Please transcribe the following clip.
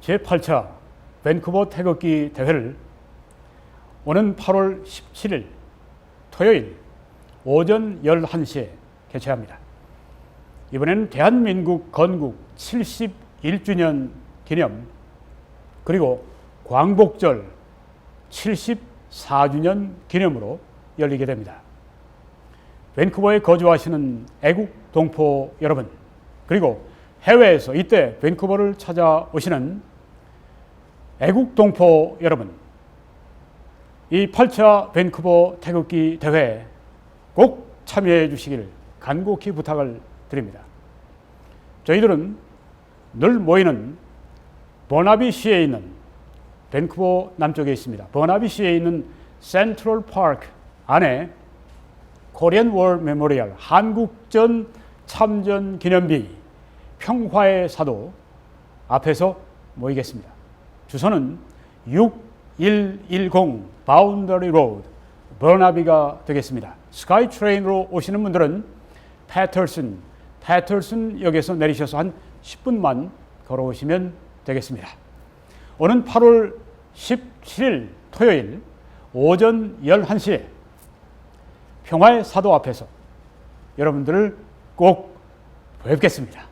제8차 밴쿠버 태극기 대회를 오는 8월 17일 토요일 오전 11시에 개최합니다. 이번에는 대한민국 건국 71주년 기념 그리고 광복절 74주년 기념으로 열리게 됩니다. 밴쿠버에 거주하시는 애국 동포 여러분 그리고 해외에서 이때 밴쿠버를 찾아오시는 애국 동포 여러분 이 8차 밴쿠버 태극기 대회에 꼭 참여해 주시길 간곡히 부탁을 드립니다. 저희들은 늘 모이는 버나비 시에 있는 밴쿠버 남쪽에 있습니다. 버나비 시에 있는 센트럴 파크 안에 코리안 월 메모리얼 한국전 참전 기념비 평화의 사도 앞에서 모이겠습니다. 주소는 6110 바운더리 로드 버나비가 되겠습니다. 스카이 트레인으로 오시는 분들은 패터슨 패터슨 역에서 내리셔서 한 10분만 걸어오시면 되겠습니다. 오는 8월 17일 토요일 오전 11시에 평화의 사도 앞에서 여러분들을 꼭 뵙겠습니다.